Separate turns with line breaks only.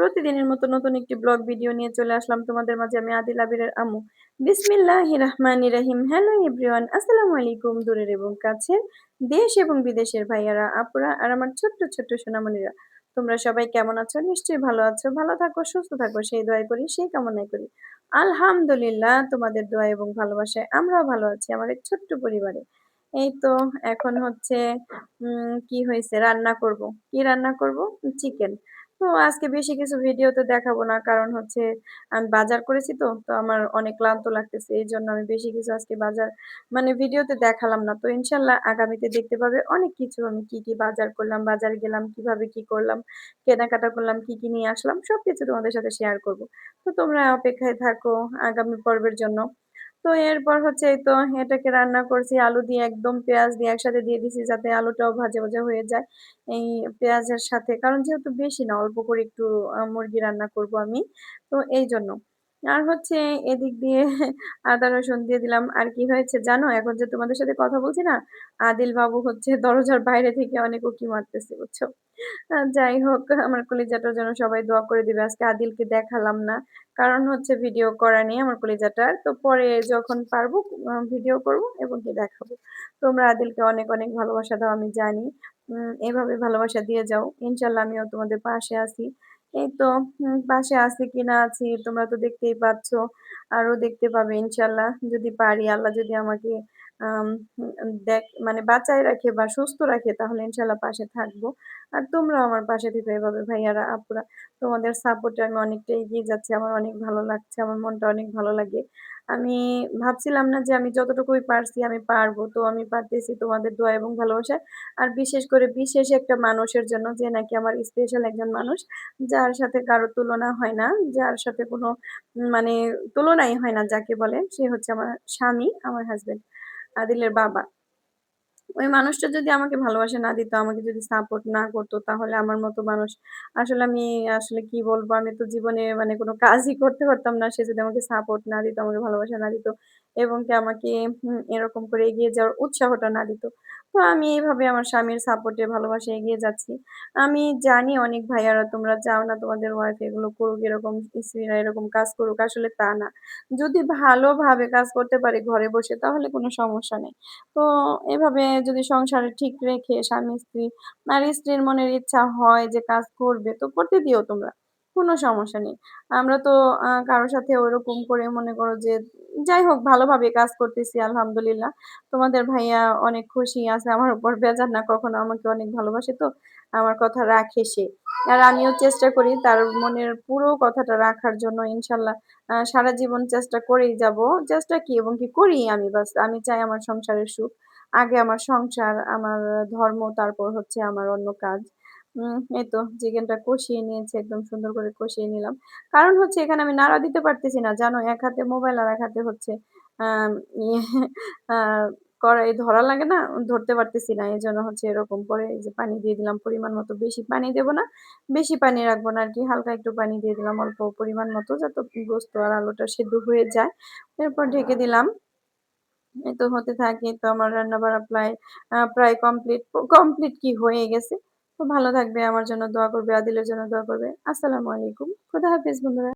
প্রতিদিনের মতো নতুন একটি ব্লগ ভিডিও নিয়ে চলে আসলাম তোমাদের মাঝে, আমি আদিল আবিরের আম্মু। বিসমিল্লাহ রহমান রাহিম। হ্যালো এভরিওয়ান, আসসালামু আলাইকুম দূরের এবং কাছের দেশ এবং বিদেশের ভাইয়ারা, আপুরা আর আমার ছোট্ট ছোট্ট সোনামণিরা। তোমরা সবাই কেমন আছো? নিশ্চয়ই ভালো আছো। ভালো থাকো, সুস্থ থাকো, সেই দোয়াই করি, সেই কামনাই করি। আলহামদুলিল্লাহ, তোমাদের দোয়া এবং ভালোবাসায় আমরাও ভালো আছি, আমার এক ছোট্ট পরিবারে। এই তো এখন হচ্ছে কি হয়েছে? রান্না করব। কি রান্না করব? চিকেন। তো আজকে বেশি কিছু ভিডিওতে দেখাবো না। কারণ হচ্ছে আমি বাজার করেছি তো তো আমার অনেক ক্লান্ত লাগতেছে। এই জন্য আমি বেশি কিছু আজকে বাজার মানে ভিডিওতে দেখালাম না। তো ইনশাল্লাহ আগামীতে দেখতে পাবে অনেক কিছু। আমি কি কি বাজার করলাম, বাজার গেলাম, কীভাবে কি করলাম, কেনাকাটা করলাম, কি কি নিয়ে আসলাম, সবকিছু তোমাদের সাথে শেয়ার করব। তো তোমরা অপেক্ষায় থাকো আগামী পর্বের জন্য। তো এরপর হচ্ছে এই তো এটাকে রান্না করছি, আলু দিয়ে একদম পেঁয়াজ দিয়ে একসাথে দিয়ে দিছি যাতে আলুটাও ভাজা ভাজা হয়ে যায় এই পেঁয়াজের সাথে। কারণ যেহেতু বেশি না, অল্প করে একটু মুরগি রান্না করব আমি। তো এই জন্য। আর হচ্ছে এদিক দিয়ে আদা, রসুন দিয়ে দিলাম। আর কি হয়েছে জানো? এখন যে তোমাদের সাথে কথা বলছি না আদিল বাবু হচ্ছে দরজার বাইরে থেকে অনেক উকি মারতেছে, বুঝছ? যাই হোক, আমার কলিজাটার জন্য সবাই দোয়া করে দিবে। আজকে আদিলকে দেখালাম না। কারণ হচ্ছে ভিডিও করা নিয়ে আমার কলিজাটার। তো পরে যখন পারব ভিডিও করব এবং দেখাবো। তোমরা আদিলকে অনেক অনেক ভালোবাসা দাও, আমি জানি। এভাবে ভালোবাসা দিয়ে যাও। ইনশাল্লাহ আমিও তোমাদের পাশে আছি। এই তো পাশে আছি কি না আছি, তোমরা তো দেখতেই পাচ্ছ। আরও দেখতে পাবে ইনশাল্লাহ যদি পারি, আল্লাহ যদি আমাকে দেখ মানে বাঁচায় রাখে বা সুস্থ রাখে, তাহলে ইনশাল্লাহ পাশে থাকব। আর তোমরাও আমার পাশে থেকে এভাবে, ভাইয়ারা, আপুরা। তোমাদের সাপোর্টে আমি অনেকটা এগিয়ে যাচ্ছি, আমার অনেক ভালো লাগছে, আমার মনটা অনেক ভালো লাগে। আমি ভাবছিলাম না যে আমি যতটুকুই পারছি আমি পারব, তো আমি পারতেছি তোমাদের দোয়া এবং ভালোবাসায় আর বিশেষ করে বিশেষ একটা মানুষের জন্য যে নাকি আমার স্পেশাল একজন মানুষ, যার সাথে কারও তুলনা হয় না, যার সাথে কোনো মানে তুলনাই হয় না, যাকে বলে, সে হচ্ছে আমার স্বামী, আমার হাজবেন্ড আদিলের বাবা। ওই মানুষটা যদি আমাকে ভালোবাসা, না দিত, আমাকে যদি সাপোর্ট না করতো, তাহলে আমার মতো মানুষ আসলে আমি আসলে কি বলব? আমি তো জীবনে মানে কোনো কাজই করতে পারতাম না। সে যদি আমাকে সাপোর্ট না দিত, আমাকে ভালোবাসা না দিত এবং কি আমাকে এরকম করে এগিয়ে যাওয়ার উৎসাহটা না দিত। তো আমি এইভাবে আমার স্বামীর সাপোর্টে ভালোবাসে এগিয়ে যাচ্ছি। আমি জানি অনেক ভাইয়ারা, তোমরা চাও না, তোমাদের ওয়াইফ এগুলো করুক, এরকম স্ত্রীরা এরকম কাজ করুক। আসলে তা না। যদি ভালোভাবে কাজ করতে পারে ঘরে বসে, তাহলে কোনো সমস্যা নেই। তো এভাবে যদি সংসারে ঠিক রেখে স্বামী, স্ত্রী, আর স্ত্রীর মনের ইচ্ছা হয় যে কাজ করবে, তো করতে দিও তোমরা। কোনো সমস্যা নেই। আমরা তো কারোর সাথে ওরকম করে মনে করো যে, যাই হোক, ভালোভাবে কাজ করতেছি, আলহামদুলিল্লাহ। তোমাদের ভাইয়া অনেক খুশি আছে, আমার উপর বেজার না, কখনো আমাকে অনেক ভালোবাসে তো, আমার কথা রাখে সে। আর আমিও চেষ্টা করি তার মনের পুরো কথাটা রাখার জন্য, ইনশাল্লাহ সারা জীবন চেষ্টা করেই যাব। চেষ্টা কি এবং কি করি আমি, বাস, আমি চাই আমার সংসারের সুখ। আগে আমার সংসার, আমার ধর্ম, তারপর হচ্ছে আমার অন্য কাজ। এই তো চিকেনটা কষিয়ে নিয়েছি, একদম সুন্দর করে কষিয়ে নিলাম। কারণ হচ্ছে এখানে আমি নাড়া দিতে পারতেছি না, জানো, এক হাতে মোবাইল আর এক হাতে হচ্ছে ইয়ে কড়াই ধরা লাগে না, ধরতে পারতেছি না এই জন্য হচ্ছে এরকম করে এই যে পানি দিয়ে দিলাম, পরিমাণ মতো বেশি পানি দেব না, বেশি পানি রাখব না আর কি হালকা একটু পানি দিয়ে দিলাম, অল্প পরিমাণ মতো, যাতে গোস্ত আর আলুটা সেদ্ধ হয়ে যায়। এরপর ঢেকে দিলাম। এই তো হতে থাকে, তো আমার রান্না বাড়া প্রায় প্রায় কমপ্লিট কমপ্লিট কি হয়ে গেছে? তো ভালো থাকবে, আমার জন্য দোয়া করবে, আদিলের জন্য দোয়া করবে। আসসালামু আলাইকুম। খুদা হাফিজ, বন্ধুরা।